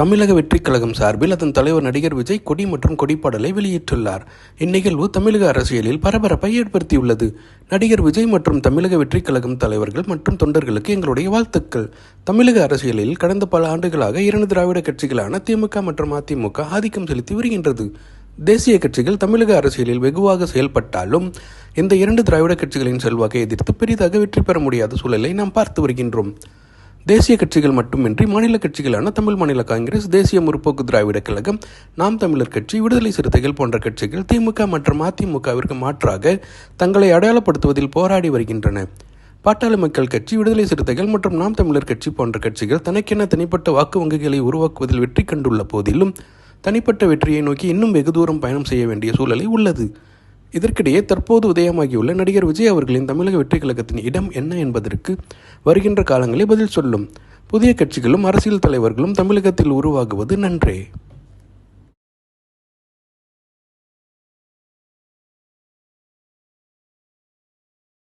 தமிழக வெற்றிக் கழகம் சார்பில் அதன் தலைவர் நடிகர் விஜய் கொடி மற்றும் கொடிப்பாடலை வெளியிட்டுள்ளார். இந்நிகழ்வு தமிழக அரசியலில் பரபரப்பை ஏற்படுத்தியுள்ளது. நடிகர் விஜய் மற்றும் தமிழக வெற்றிக் கழகம் தலைவர்கள் மற்றும் தொண்டர்களுக்கு எங்களுடைய வாழ்த்துக்கள். தமிழக அரசியலில் கடந்த பல ஆண்டுகளாக இரண்டு திராவிட கட்சிகளான திமுக மற்றும் அதிமுக ஆதிக்கம் செலுத்தி வருகின்றது. தேசிய கட்சிகள் தமிழக அரசியலில் வெகுவாக செயல்பட்டாலும் இந்த இரண்டு திராவிட கட்சிகளின் செல்வாக்கை எதிர்த்து பெரிதாக வெற்றி பெற முடியாத சூழலை நாம் பார்த்து வருகின்றோம். தேசிய கட்சிகள் மட்டுமின்றி மாநில கட்சிகளான தமிழ் மாநில காங்கிரஸ் தேசிய முற்போக்கு திராவிட கழகம் நாம் தமிழர் கட்சி விடுதலை சிறுத்தைகள் போன்ற கட்சிகள் திமுக மற்றும் அதிமுகவிற்கு மாற்றாக தங்களை அடையாளப்படுத்துவதில் போராடி வருகின்றன. பாட்டாளி மக்கள் கட்சி விடுதலை சிறுத்தைகள் மற்றும் நாம் தமிழர் கட்சி போன்ற கட்சிகள் தனக்கென தனிப்பட்ட வாக்கு வங்கிகளை உருவாக்குவதில் வெற்றி கண்டுள்ள போதிலும் தனிப்பட்ட வெற்றியை நோக்கி இன்னும் வெகு தூரம் பயணம் செய்ய வேண்டிய சூழலை உள்ளது. இதற்கிடையே தற்போது உதயமாகியுள்ள நடிகர் விஜய் அவர்களின் தமிழக வெற்றி கழகத்தின் இடம் என்ன என்பதற்கு வருகின்ற காலங்களே பதில் சொல்லும். புதிய கட்சிகளும் அரசியல் தலைவர்களும் தமிழகத்தில் உருவாகுவது நன்றே.